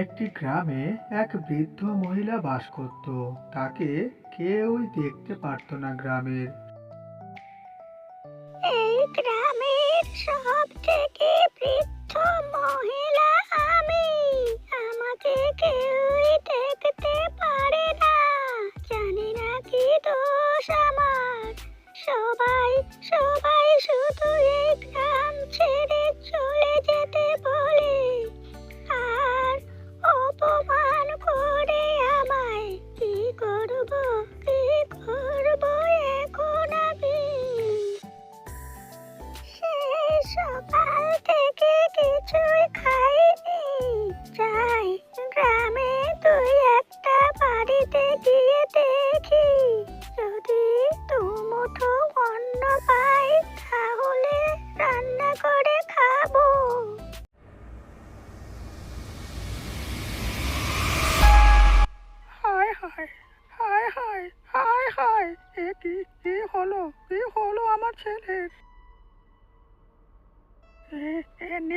একটি গ্রামে এক বৃদ্ধ মহিলা বাস করত। তাকে কেউই দেখতে পারত না গ্রামের।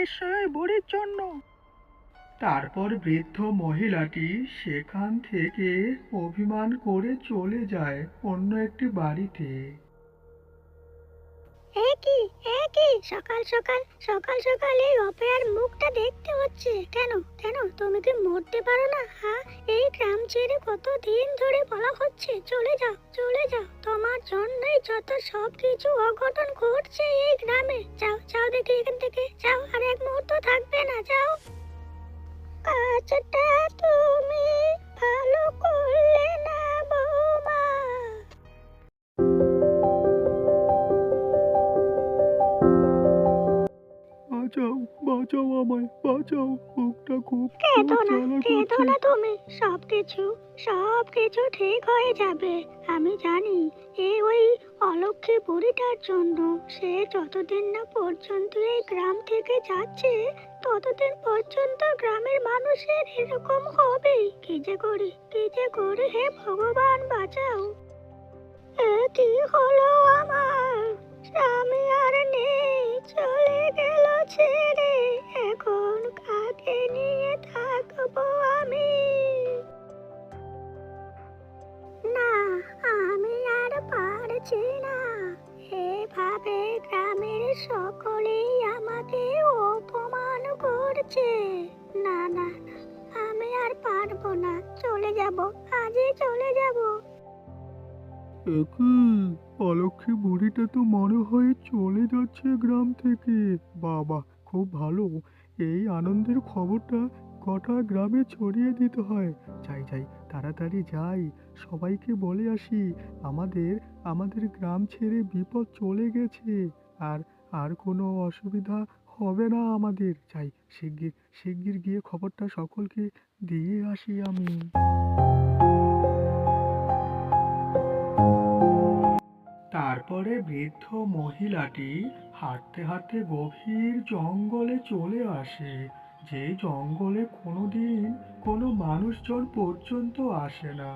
নিশ্চয়ই বুড়ির জন্য। তারপর বৃদ্ধ মহিলাটি সেখান থেকে অভিমান করে চলে যায় অন্য একটি বাড়িতে। কি এ কি সকাল সকাল সকাল সকাল এই অপেয়ার মুখটা দেখতে হচ্ছে। কেন কেন? তুমি কি মরতে পারো না হ্যাঁ এই গ্রাম ছেড়ে কত দিন ধরে বলা হচ্ছে, চলে যাও চলে যাও। তোমার জন্যই যত সব কিছু অঘটন ঘটছে এই গ্রামে। যাও যাও দেখি এখান থেকে। যাও, আর এক মুহূর্ত থাকবে না, যাও। কাজটা তুমি আমায় বাঁচাও খুব কেঁদো না কেঁদো না তুমি। সব কিছু সব কিছু ঠিক হয়ে যাবে। আমি জানি এ ওই অলক্ষী বুড়িটার জন্য সে যতদিন না পর্যন্ত এই গ্রাম থেকে যাচ্ছে ততদিন পর্যন্ত গ্রামের মানুষের এরকম হবে। কি যে করি কি যে করি হে ভগবান বাঁচাও। এ কি হলো আমার? স্বামী আর নেই চলে গেল ছেড়ে। এখন কাকে নিয়ে থাকব আমি? না, আমি আর পারছি না। এভাবে গ্রামের সকলেই আমাকে অপমান করছে। না না আমি আর পারব না। চলে যাব, আজই চলে যাব। অলক্ষী বুড়িটা তো মনে হয় চলে যাচ্ছে গ্রাম থেকে। বাবা, খুব ভালো। এই আনন্দের খবরটা গোটা গ্রামে ছড়িয়ে দিতে হয়। যাই যাই, তাড়াতাড়ি যাই। সবাইকে বলে আসি, আমাদের আমাদের গ্রাম ছেড়ে বিপদ চলে গেছে। আর আর কোনো অসুবিধা হবে না আমাদের। চাই শিগগির শিগগির গিয়ে খবরটা সকলকে দিয়ে আসি আমি। তারপরে বৃদ্ধ মহিলাটি হাঁটতে হাঁটতে গভীর জঙ্গলে চলে আসে। যে জঙ্গলে কোনোদিন কোনো মানুষজন পর্যন্ত আসে না।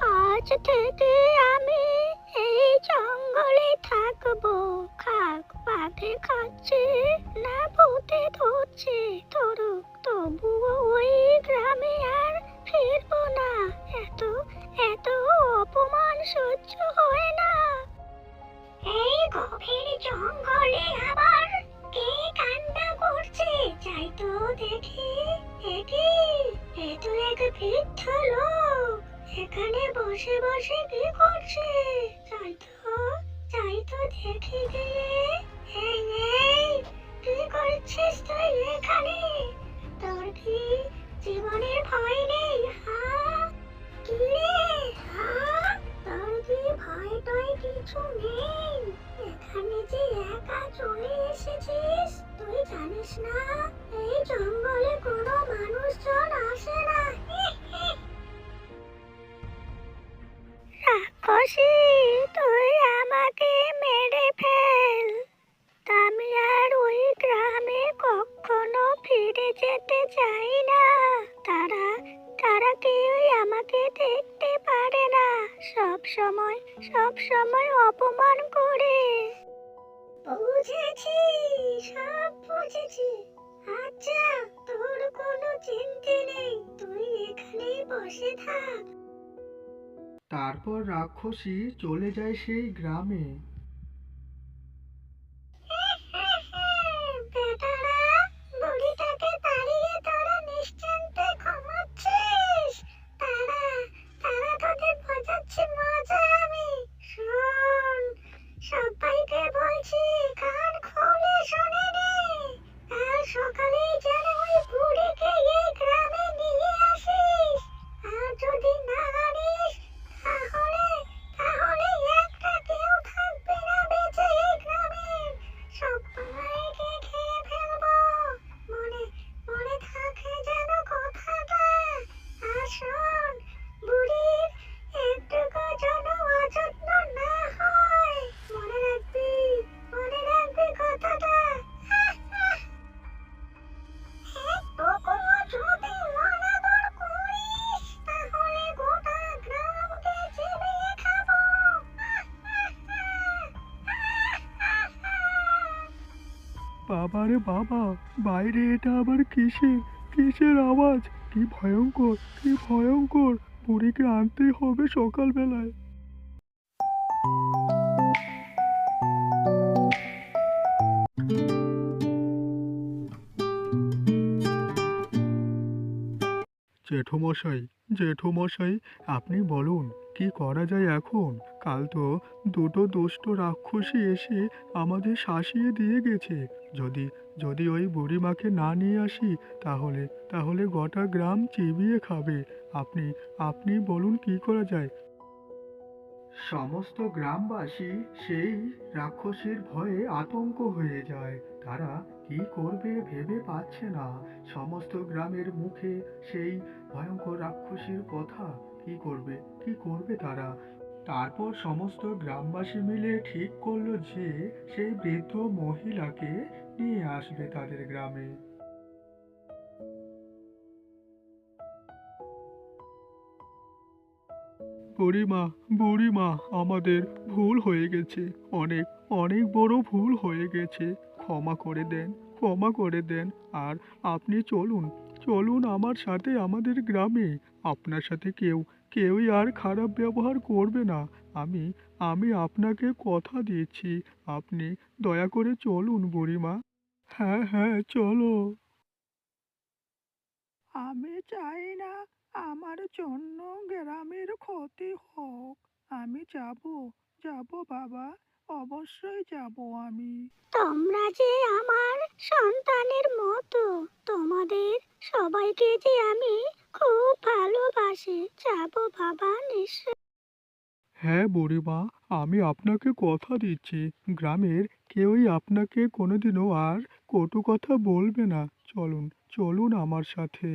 আজ থেকে আমি এই জঙ্গলে থাকব। খাক পাখি খাচ্ছে না ভূতে ধরছে। ধরুক তবুও ওই গ্রামে আর ফিরবো না। এত এত অপমান সহ্য হয় না। এই গভীর জঙ্গলে আবার কে কান্না করছে? যাই তো দেখি একি এ তো এক বৃদ্ধ লোক। এখানে বসে বসে কি করছে? যাই তো যাই তো দেখি। যে একা চলে এসেছিস? তুই জানিস না, এই জঙ্গলে কোনো মানুষজন আসে না। রাক্ষসী, তুই আমাকে মেরে ফেল। আমি আর ওই গ্রামে কখনো ফিরে যেতে চাই না। তারা তারা কেউই আমাকে দেখতে পারে না। সব সময় সব সময় অপমান করে। বুঝেছি, সব বুঝেছি। আচ্ছা তোর কোনো চিন্তা নেই, তুই এখানেই বসে থাক। তারপর রাক্ষসী চলে যায় সেই গ্রামে। বাবা রে বাবা, বাইরে এটা আবার কিসের কিসের আওয়াজ? কি ভয়ঙ্কর কি ভয়ঙ্কর। বুড়িকে আনতেই হবে সকালবেলায়। জেঠুমশাই জেঠুমশাই, আপনি বলুন, কি করা যায় এখন? কাল তো দুটো দুষ্ট রাক্ষসী এসে আমাদের শাসিয়ে দিয়ে গেছে। যদি যদি ওই বুড়িমাকে না নিয়ে আসি, তাহলে তাহলে গোটা গ্রাম চিবিয়ে খাবে। আপনি আপনি বলুন কি করা যায়? সমস্ত গ্রামবাসী সেই রাক্ষসীর ভয়ে আতঙ্ক হয়ে যায়। তারা কি করবে ভেবে পাচ্ছে না। সমস্ত গ্রামের মুখে সেই ভয়ঙ্কর রাক্ষসীর কথা। কি করবে? কি করবে তারা? তারপর সমস্ত গ্রামবাসী মিলে ঠিক করল যে, সেই বৃদ্ধ মহিলাকে নিয়ে আসবে তাদের গ্রামে। বুড়িমা বুড়িমা, আমাদের ভুল হয়ে গেছে। অনেক অনেক বড় ভুল হয়ে গেছে। ক্ষমা করে দেন, ক্ষমা করে দেন। আর আপনি চলুন চলুন আমার সাথে, আমাদের গ্রামে। আপনার সাথে কেউ, কেউই আর খারাপ ব্যবহার করবে না। আমি আমি আপনাকে কথা দিচ্ছি। আপনি দয়া করে চলুন, বুড়িমা। হ্যাঁ হ্যাঁ চলো। আমি চাই না আমার জন্য গ্রামের ক্ষতি হোক। আমি যাব যাব বাবা। অবশ্যই যাব আমি। তোমরা যে আমার সন্তানের মতো তোমাদের সবাইকে যে আমি খুব ভালোবাসি যাব বাবা নিশ্চয় হ্যাঁ বুড়িমা আমি আপনাকে কথা দিচ্ছি। গ্রামের কেউই আপনাকে কোনোদিনও আর কটু কথা বলবে না। চলুন চলুন আমার সাথে।